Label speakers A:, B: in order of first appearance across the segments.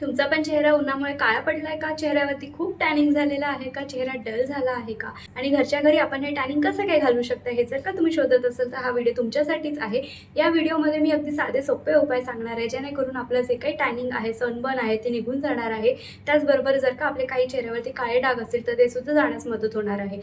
A: तुमचा पण चेहरा उन्हामुळे काळा पडलाय का? चेहऱ्यावरती खूप टॅनिंग झालेला आहे का? चेहरा डल झाला आहे का? आणि घरच्या घरी आपण हे टॅनिंग कसं काय घालू शकता? हे जर का तुम्ही शोधत असाल तर हा व्हिडिओ तुमच्यासाठीच आहे. या व्हिडिओमध्ये मी अगदी साधे सोपे उपाय सांगणार आहे जेणेकरून आपलं जे काही टॅनिंग आहे सनबर्न आहे ते निघून जाणार आहे. त्याचबरोबर जर का आपले काही चेहऱ्यावरती काळे डाग असतील तर ते सुद्धा जाण्यास मदत होणार आहे.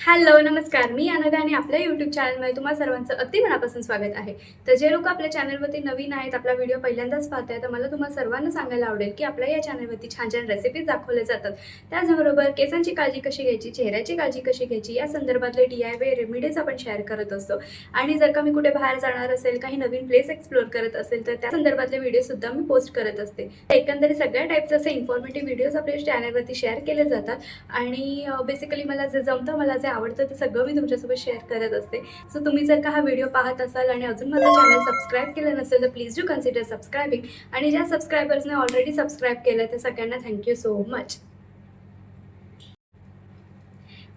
A: हॅलो नमस्कार. मी अनघा आणि आपल्या यूट्यूब चॅनलमध्ये तुम्हाला सर्वांचं अगदी मनापासून स्वागत आहे. तर जे लोक आपल्या चॅनलवरती नवीन आहेत आपला व्हिडिओ पहिल्यांदाच पाहत आहे तर मला तुम्हाला सर्वांना सांगायला आवडेल की आपल्या या चॅनलवरती छान छान रेसिपीज दाखवल्या जातात. त्याचबरोबर केसांची काळजी कशी घ्यायची चेहऱ्याची काळजी कशी घ्यायची या संदर्भातले डी आय वे रेमिडीज आपण शेअर करत असतो. आणि जर का मी कुठे बाहेर जाणार असेल काही नवीन प्लेस एक्सप्लोर करत असेल तर त्या संदर्भातले व्हिडिओसुद्धा मी पोस्ट करत असते. एकंदरीत सगळ्या टाईपचे असे इन्फॉर्मेटिव्ह व्हिडिओज आपल्या चॅनलवरती शेअर केले जातात. आणि बेसिकली मला जे जमतं मला जे आवडतं ते सगळं मी तुमच्यासोबत शेअर करत असते. सो तुम्ही जर का हा व्हिडिओ पाहत असाल आणि अजून माझं चॅनल सबस्क्राईब केलं नसेल तर प्लीज डू कन्सिडर सबस्क्रायबिंग आणि ज्या सबस्क्रायबर्सने ऑलरेडी सबस्क्राईब केलं त्या सगळ्यांना थँक्यू सो मच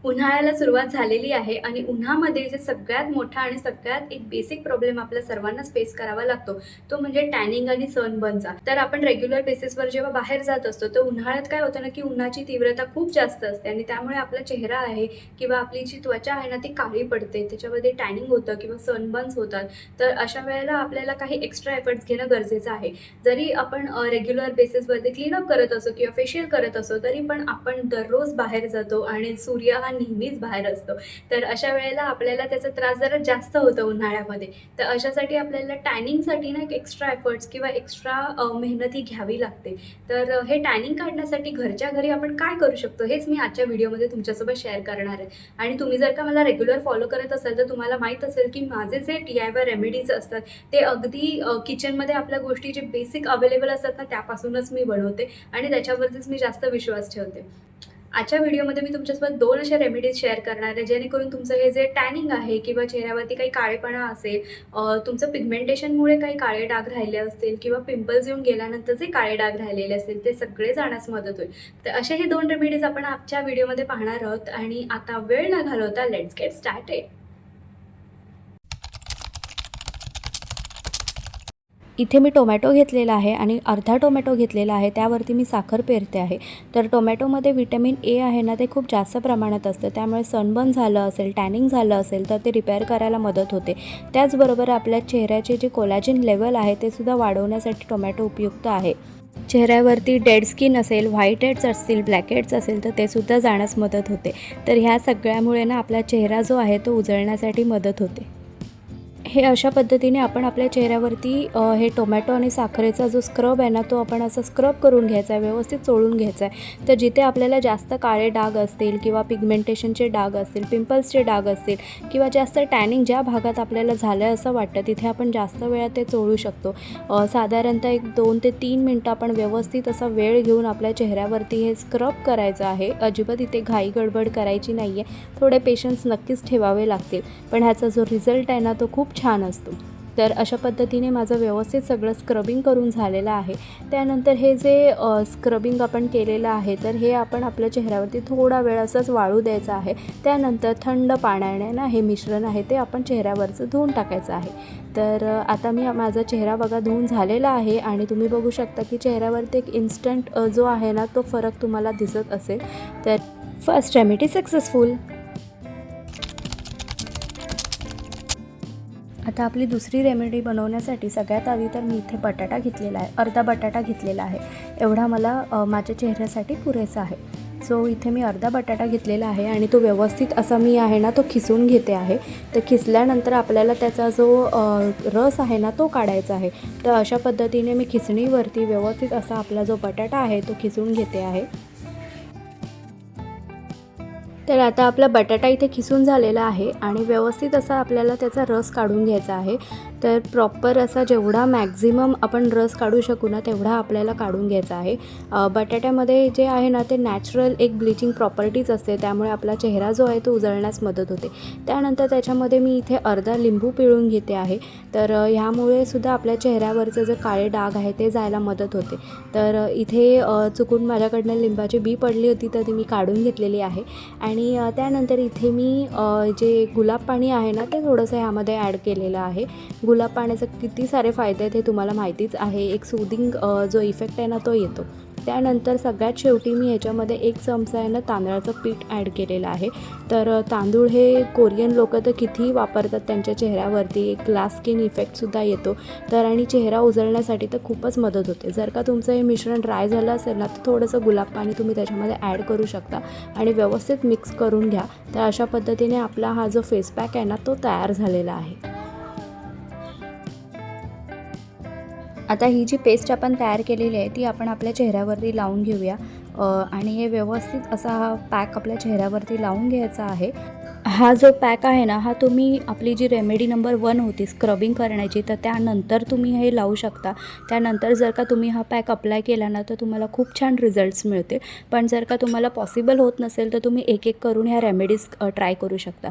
A: उन्हाळ्याला सुरुवात झालेली आहे आणि उन्हामध्ये जे सगळ्यात मोठा आणि सगळ्यात एक बेसिक प्रॉब्लेम आपल्या सर्वांनाच फेस करावा लागतो तो म्हणजे टॅनिंग आणि सनबर्नचा तर आपण रेग्युलर बेसिसवर जेव्हा बाहेर जात असतो तर उन्हाळ्यात काय होतं ना की उन्हाची तीव्रता खूप जास्त असते आणि त्यामुळे आपला चेहरा आहे किंवा आपली जी त्वचा आहे ना ती काळी पडते त्याच्यामध्ये टॅनिंग होतं किंवा सनबर्न्स होतात. तर अशा वेळेला आपल्याला काही एक्स्ट्रा एफर्ट्स घेणं गरजेचं आहे. जरी आपण रेग्युलर बेसिसवरती क्लीनअप करत असो किंवा फेशियल करत असो तरी पण आपण दररोज बाहेर जातो आणि सूर्य हा नेहमीच बाहेर असतो. तर अशा वेळेला आपल्याला त्याचा त्रास जरा जास्त होतो उन्हाळ्यामध्ये. तर अशासाठी आपल्याला टॅनिंगसाठी ना एक एक्स्ट्रा एफर्ट्स किंवा एक्स्ट्रा मेहनत ही घ्यावी लागते. तर हे टॅनिंग काढण्यासाठी घरच्या घरी आपण काय करू शकतो हेच मी आजच्या व्हिडिओमध्ये तुमच्यासोबत शेअर करणार आहे. आणि तुम्ही जर का मला रेग्युलर फॉलो करत असाल तर तुम्हाला माहीत असेल की माझे जे टी आय वाय रेमेडीज असतात ते अगदी किचनमध्ये आपल्या गोष्टी जे बेसिक अवेलेबल असतात ना त्यापासूनच मी बनवते आणि त्याच्यावरतीच मी जास्त विश्वास ठेवते. आजच्या व्हिडिओमध्ये मी तुमच्यासोबत दोन अशा रेमेडीज शेअर करणार आहे जेणेकरून तुमचं हे जे टॅनिंग आहे किंवा चेहऱ्यावरती काही काळेपणा असेल तुमचं पिगमेंटेशनमुळे काही काळे डाग राहिले असतील किंवा पिंपल्स येऊन गेल्यानंतर जे काळे डाग राहिलेले असतील ते सगळे जाण्यास मदत होईल. तर असे हे दोन रेमेडीज आपण आजच्या व्हिडिओमध्ये पाहणार आहोत आणि आता वेळ न घालवता लेट्स गेट स्टार्टेड
B: इथे मी टोमॅटो घेतलेला आहे आणि अर्धा टोमॅटो घेतलेला आहे. त्यावरती मी साखर पेरते आहे. तर टोमॅटोमध्ये विटॅमिन ए आहे ना ते खूप जास्त प्रमाणात असतं. त्यामुळे सनबर्न झालं असेल टॅनिंग झालं असेल तर ते रिपेअर करायला मदत होते. त्याचबरोबर आपल्या चेहऱ्याचे जे कोलॅजिन लेवल आहे ते सुद्धा वाढवण्यासाठी टोमॅटो उपयुक्त आहे. चेहऱ्यावरती डेड स्किन असेल व्हाईट हेड्स असतील ब्लॅक हेड्स असेल तर ते सुद्धा जाण्यास मदत होते. तर ह्या सगळ्यामुळे ना आपला चेहरा जो आहे तो उजळण्यासाठी मदत होते. हे अशा पद्धतीने आपण आपल्या चेहऱ्यावरती हे टोमॅटो आणि साखरेचा जो स्क्रब आहे ना तो आपण असा स्क्रब करून घ्यायचा आहे व्यवस्थित चोळून घ्यायचा आहे. तर जिथे आपल्याला जास्त काळे डाग असतील किंवा पिगमेंटेशनचे डाग असतील पिंपल्सचे डाग असतील किंवा जास्त टॅनिंग ज्या भागात आपल्याला झालं आहे असं वाटतं तिथे आपण जास्त वेळा ते चोळू शकतो. साधारणतः एक दोन ते तीन मिनटं आपण व्यवस्थित असा वेळ घेऊन आपल्या चेहऱ्यावरती हे स्क्रब करायचं आहे. अजिबात इथे घाई गडबड करायची नाही आहे थोडे पेशन्स नक्कीच ठेवावे लागतील. पण ह्याचा जो रिझल्ट आहे ना तो खूप छान असतो. तर अशा पद्धतीने माझं व्यवस्थित सगळं स्क्रबिंग करून झालेलं आहे. त्यानंतर हे जे स्क्रबिंग आपण केलेलं आहे तर हे आपण आपल्या चेहऱ्यावरती थोडा वेळ असंच वाळू द्यायचं आहे. त्यानंतर थंड पाण्याने ना हे मिश्रण आहे ते आपण चेहऱ्यावरचं धुवून टाकायचं आहे. तर आता मी माझा चेहरा बघा धुवून झालेला आहे आणि तुम्ही बघू शकता की चेहऱ्यावरती एक इन्स्टंट जो आहे ना तो फरक तुम्हाला दिसत असेल. तर फर्स्ट रेमेडी सक्सेसफुल आता आपली दुसरी रेमेडी बनवण्यासाठी सगळ्यात आधी तर मी इथे बटाटा घेतलेला आहे. अर्धा बटाटा घेतलेला आहे. एवढा मला माझ्या चेहऱ्यासाठी पुरेसा आहे. सो इथे मी अर्धा बटाटा घेतलेला आहे आणि तो व्यवस्थित असा मी आहे ना तो खिसून घेते आहे. तर खिसल्यानंतर आपल्याला त्याचा जो रस आहे ना तो काढायचा आहे. तर अशा पद्धतीने मी खिसणीवरती व्यवस्थित असा आपला जो बटाटा आहे तो खिसून घेते आहे. तर आता आपला बटाटा इथे खिसून झालेला आहे आणि व्यवस्थित असा आपल्याला त्याचा रस काढून घ्यायचा आहे. तर प्रॉपर असा जेवढा मॅक्झिमम आपण रस काढू शकू ना तेवढा आपल्याला काढून घ्यायचा आहे. बटाट्यामध्ये जे आहे ना ते नॅचरल एक ब्लिचिंग प्रॉपर्टीज असते. त्यामुळे आपला चेहरा जो आहे तो उजळण्यास मदत होते. त्यानंतर त्याच्यामध्ये मी इथे अर्धा लिंबू पिळून घेते आहे. तर ह्यामुळे सुद्धा आपल्या चेहऱ्यावरचं जे काळे डाग आहे ते जायला मदत होते. तर इथे चुकून माझ्याकडनं लिंबाची बी पडली होती तर ती मी काढून घेतलेली आहे. आणि त्यानंतर इथे मी जे गुलाब पाणी आहे ना ते थोडंसं ह्यामध्ये ॲड केलेलं आहे. गुलाब पाण्याचे किती सारे फायदे आहेत हे तुम्हाला माहितीच आहे. एक सुदिंग जो इफेक्ट आहे ना तो येतो. त्यानंतर सगळ्यात शेवटी मी ह्याच्यामध्ये एक चमचा आहे ना तांदळाचं पीठ ॲड केलेलं आहे. तर तांदूळ हे कोरियन लोक तर कितीही वापरतात त्यांच्या चेहऱ्यावरती एक ग्लास स्किन इफेक्टसुद्धा येतो. तर आणि चेहरा उजळण्यासाठी तर खूपच मदत होते. जर का तुमचं हे मिश्रण ड्राय झालं असेल ना तर थोडंसं गुलाब पाणी तुम्ही त्याच्यामध्ये ॲड करू शकता आणि व्यवस्थित मिक्स करून घ्या. तर अशा पद्धतीने आपला हा जो फेस पॅक आहे ना तो तयार झालेला आहे. आता ही जी पेस्ट आपण तयार केलेली आहे ती आपण आपल्या चेहऱ्यावरती लावून घेऊया. आणि हे व्यवस्थित असा हा पॅक आपल्या चेहऱ्यावरती लावून घ्यायचा आहे. हा जो पॅक आहे ना हा तुम्ही आपली जी रेमेडी नंबर वन होती स्क्रबिंग करण्याची तर त्यानंतर तुम्ही हे लावू शकता. त्यानंतर जर का तुम्ही हा पॅक अप्लाय केला ना तर तुम्हाला खूप छान रिझल्ट्स मिळतील. पण जर का तुम्हाला पॉसिबल होत नसेल तर तुम्ही एक एक करून ह्या रेमेडीज ट्राय करू शकता.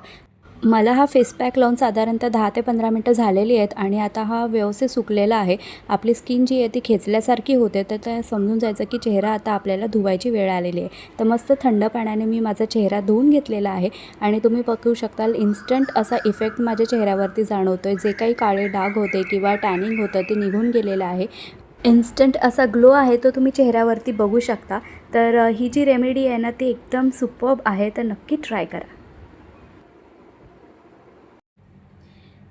B: मला हा फेस पॅक लावून साधारणतः दहा ते पंधरा मिनटं झालेली आहेत आणि आता हा व्यवस्थित सुकलेला आहे. आपली स्किन जी आहे ती खेचल्यासारखी होते तर त्या समजून जायचं की चेहरा आता आपल्याला धुवायची वेळ आलेली आहे. तर मस्त थंड पाण्याने मी माझा चेहरा धुवून घेतलेला आहे आणि तुम्ही बघू शकताल इन्स्टंट असा इफेक्ट माझ्या चेहऱ्यावरती जाणवतो आहे जे काही काळे डाग होते किंवा टॅनिंग होतं ते निघून गेलेलं आहे. इन्स्टंट असा ग्लो आहे तो तुम्ही चेहऱ्यावरती बघू शकता. तर ही जी रेमेडी आहे ना ती एकदम सुपर्ब आहे. तर नक्की ट्राय करा.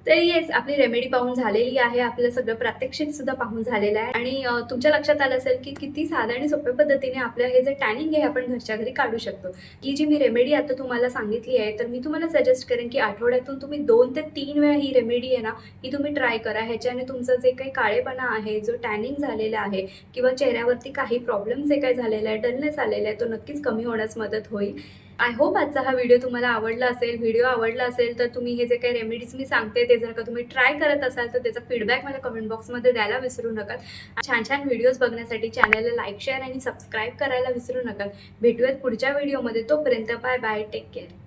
A: तर येस आपली रेमेडी पाहून झालेली आहे. आपलं सगळं प्रात्यक्षिक सुद्धा पाहून झालेलं आहे. आणि तुमच्या लक्षात आलं असेल की किती साध्या आणि सोप्या पद्धतीने आपलं हे जे टॅनिंग आहे आपण घरच्या घरी काढू शकतो. की जी मी रेमेडी आता तुम्हाला सांगितली आहे तर मी तुम्हाला सजेस्ट करेन की आठवड्यातून तुम्ही दोन ते तीन वेळा ही रेमेडी आहे ना ही तुम्ही ट्राय करा. ह्याच्याने तुमचं जे काही काळेपणा आहे जो टॅनिंग झालेला आहे किंवा चेहऱ्यावरती काही प्रॉब्लेम जे काही झालेला आहे डलनेस आलेला आहे तो नक्कीच कमी होण्यास मदत होईल. आय होप आजचा हा व्हिडिओ तुम्हाला आवडला असेल व्हिडिओ आवडला असेल तर तुम्ही हे जे काही रेमेडीज मी सांगते ते जर का तुम्ही ट्राय करत असाल तर त्याचा फीडबॅक मला कमेंट बॉक्समध्ये द्यायला विसरू नका. छान छान व्हिडिओज बघण्यासाठी चॅनलला लाईक शेअर आणि सबस्क्राईब करायला विसरू नका. भेटूयात पुढच्या व्हिडिओमध्ये तोपर्यंत बाय बाय टेक केअर